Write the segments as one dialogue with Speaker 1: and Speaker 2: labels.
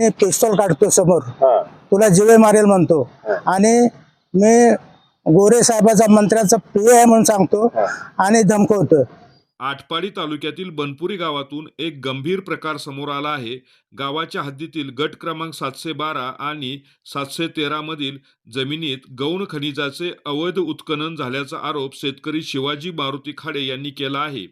Speaker 1: मी पिस्तॉल काढतो समोर.
Speaker 2: हा.
Speaker 1: तुला जीवे मारेल म्हणतो. आणि मी गोरे साहेबाचा मंत्र्याचा पी आहे म्हणून सांगतो. आणि धमकवतो
Speaker 3: आटपाडी तालुक्यातील बनपुरी गावातून एक गंभीर प्रकार समोर आला आहे. गावाच्या हद्दीतील गट क्रमांक सातशे बारा आणि सातशे तेरा मधील जमिनीत गौण खनिजाचे अवैध उत्खनन झाल्याचा आरोप शेतकरी शिवाजी मारुती खाडे यांनी केला आहे.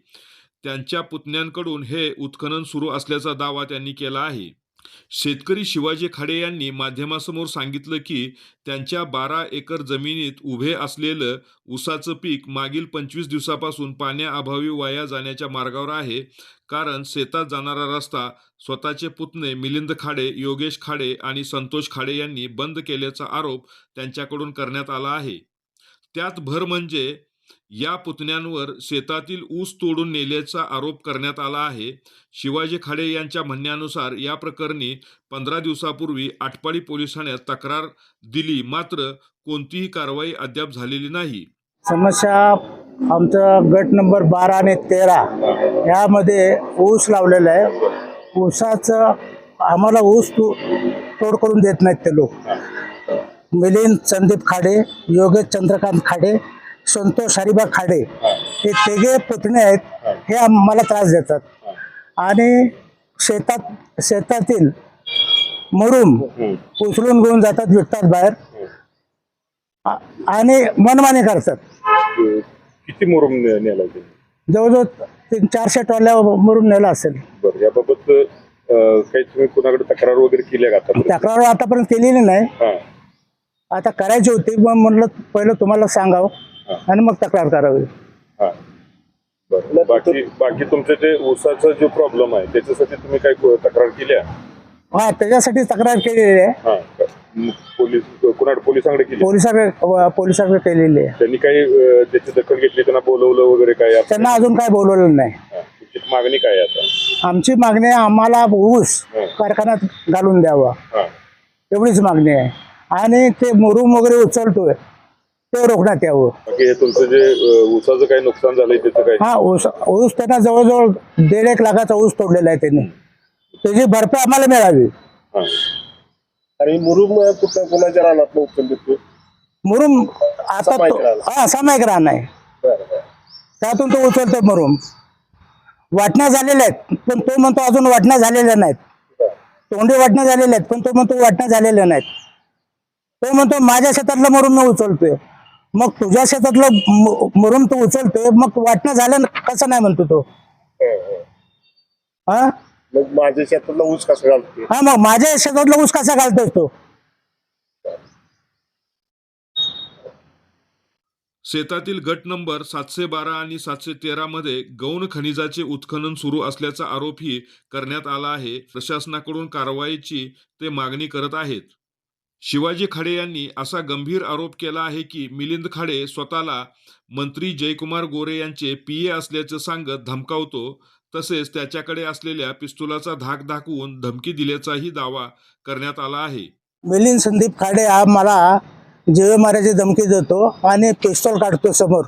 Speaker 3: त्यांच्या पुतण्यांकडून हे उत्खनन सुरू असल्याचा दावा त्यांनी केला आहे. शेतकरी शिवाजी खाडे यांनी माध्यमासमोर सांगितलं की त्यांच्या बारा एकर जमिनीत उभे असलेलं ऊसाचं पीक मागील पंचवीस दिवसापासून पाण्याअभावी वाया जाण्याच्या मार्गावर आहे. कारण शेतात जाणारा रस्ता स्वतःचे पुतणे मिलिंद खाडे योगेश खाडे आणि संतोष खाडे यांनी बंद केल्याचा आरोप त्यांच्याकडून करण्यात आला आहे. त्यात भर म्हणजे या पुतण्यांवर शेतातील ऊस तोडून नेल्याचा आरोप करण्यात आला आहे. शिवाजी खाडे यांच्या म्हणण्यानुसार या प्रकरणी पंधरा दिवसापूर्वी आटपाडी पोलीस ठाण्यात तक्रार दिली. मात्र कोणतीही कारवाई अद्याप झालेली नाही.
Speaker 1: समस्या आमचा गट नंबर बारा आणि तेरा यामध्ये ऊस लावलेला आहे. ऊसाचं आम्हाला ऊस तोड करून देत नाहीत ते लोक. मिलिंद संदीप खाडे योगेश चंद्रकांत खाडे संतोष हरिबा खाडे हे. तिघे पुतणे आहेत हे. आम्हाला त्रास देतात. आणि शेतात शेतातील मुरुम उचलून घेऊन जातात विकतात बाहेर. आणि मनमानी करतात.
Speaker 2: किती मुरुम नेला
Speaker 1: जवळजवळ तीन चारशे टॉल्या मरून नेला असेल.
Speaker 2: बरं याबाबत अं, काही तुम्ही कुणाकडे तक्रार वगैरे केली का आता
Speaker 1: तक्रार आतापर्यंत केलेली नाही. आता करायची होती मग म्हणलं पहिलं तुम्हाला सांगावं. आणि मग तक्रार करावी.
Speaker 2: हा. बाकी बाकी तुमचे जे ऊसाचा जो प्रॉब्लेम आहे त्याच्यासाठी तुम्ही काय को- तक्रार केल्या?
Speaker 1: हा त्याच्यासाठी तक्रार केलेली आहे.
Speaker 2: हा. पोलीस पोलिसांकडे केली?
Speaker 1: पोलिसाकडे केलेली आहे.
Speaker 2: त्यांनी काही त्याची दखल घेतली त्यांना बोलवलं वगैरे काय?
Speaker 1: त्यांना अजून काय बोलवलेलं नाही.
Speaker 2: मागणी काय आता?
Speaker 1: आमची मागणी आम्हाला ऊस कारखान्यात घालून द्यावा. एवढीच मागणी आहे. आणि ते मुरुम वगैरे उचलतोय. ते रोखण्यात यावं.
Speaker 2: बाकी हे तुमचं जे अं, ऊसाचं काही नुकसान झालंय त्याचं काय
Speaker 1: हा ऊस ऊस त्यांना जवळजवळ दीड एक लाखाचा ऊस तोडलेला आहे त्यांनी. त्याची भरपाई आम्हाला मिळावी.
Speaker 2: हा.
Speaker 4: आणि मुरुम कुठं कोणाच्या रानात उचल देतो
Speaker 1: मुरुम आता
Speaker 4: सामायिक
Speaker 1: तो-
Speaker 4: रान.
Speaker 1: हा सामायिक रान आहे. त्यातून तो उचलतोय मुरुम. वाटण्या झालेल्या आहेत पण तो म्हणतो अजून वाटण्या झालेल्या नाहीत. तोंडी वाटण्या झालेल्या आहेत पण तो म्हणतो वाटण्या झालेल्या नाहीत. तो म्हणतो माझ्या शेतातलं मुरुम मी उचलतोय. मग तुझ्या शेतातलं मु- मुरुम तू उचलतोय मग वाटण्या झाल्या न- कसं नाही म्हणतो तो? हा
Speaker 4: मग माझ्या शेतातला ऊस कसं घालते
Speaker 1: हा मग माझ्या शेतातला ऊस कसा घालतोय तो?
Speaker 3: शेतातील गट नंबर सातशे बारा आणि सातशे तेरा मध्ये गौण खनिजाचे उत्खनन सुरू असल्याचा आरोपही करण्यात आला आहे. प्रशासनाकडून कारवाईची ते मागणी करत आहेत. शिवाजी खाडे यांनी असा गंभीर आरोप केला आहे की मिलिंद खाडे स्वतःला मंत्री जयकुमार गोरे यांचे पीए असल्याचं सांगत धमकावतो तसेच त्याच्याकडे असलेल्या पिस्तुलाचा धाक दाखवून धमकी दिल्याचाही दावा करण्यात आला आहे.
Speaker 1: मिलिंद संदीप खाडे हा मला जीवे मारायची धमकी देतो आणि पिस्तॉल काढतो समोर.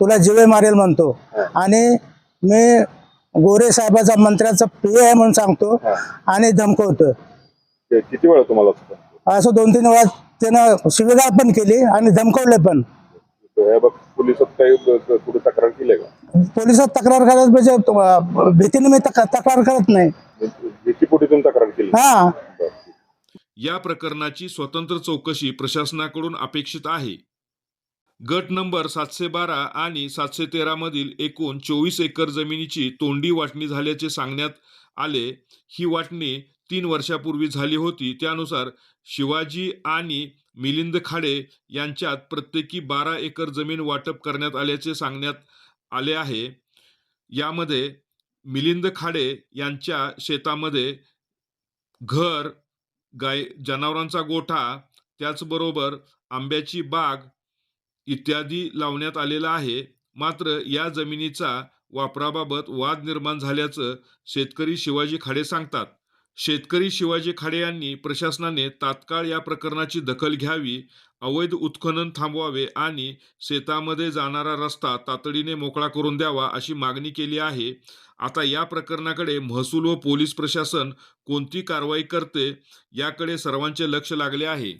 Speaker 1: तुला जीवे मारेल म्हणतो. आणि मी गोरे साहेबाचा मंत्र्याचा पी आहे म्हणून सांगतो आणि धमकवतो.
Speaker 2: किती वेळा तुम्हाला?
Speaker 1: असं दोन तीन वेळा त्यानं शिवेगाळ पण केली आणि धमकवले पण.
Speaker 2: पोलिसात काही क- कुठे तक्रार केली का?
Speaker 1: पोलिसात तक्रार करत म्हणजे भीतीने मी तक- तक्रार करत नाही.
Speaker 2: तक्रार केली.
Speaker 1: हा.
Speaker 3: या प्रकरणाची स्वतंत्र चौकशी प्रशासनाकडून अपेक्षित आहे. गट नंबर सातशे बारा आणि सातशे तेरा मधील एकूण चोवीस एकर जमिनीची तोंडी वाटणी झाल्याचे सांगण्यात आले. ही वाटणी तीन वर्षापूर्वी झाली होती. त्यानुसार शिवाजी आणि मिलिंद खाडे यांच्यात प्रत्येकी बारा एकर जमीन वाटप करण्यात आल्याचे सांगण्यात आले आहे. यामध्ये मिलिंद खाडे यांच्या शेतामध्ये घर गाय जनावरांचा गोठा त्याचबरोबर आंब्याची बाग इत्यादी लावण्यात आलेला आहे. मात्र या जमिनीचा वापराबाबत वाद निर्माण झाल्याचं शेतकरी शिवाजी खाडे सांगतात. शेतकरी शिवाजी खाडे यांनी प्रशासनाने तात्काळ या प्रकरणाची दखल घ्यावी अवैध उत्खनन थांबवावे आणि शेतामध्ये जाणारा रस्ता तातडीने मोकळा करून द्यावा अशी मागणी केली आहे. आता या प्रकरणाकडे महसूल व पोलीस प्रशासन कोणती कारवाई करते याकडे सर्वांचे लक्ष लागले आहे.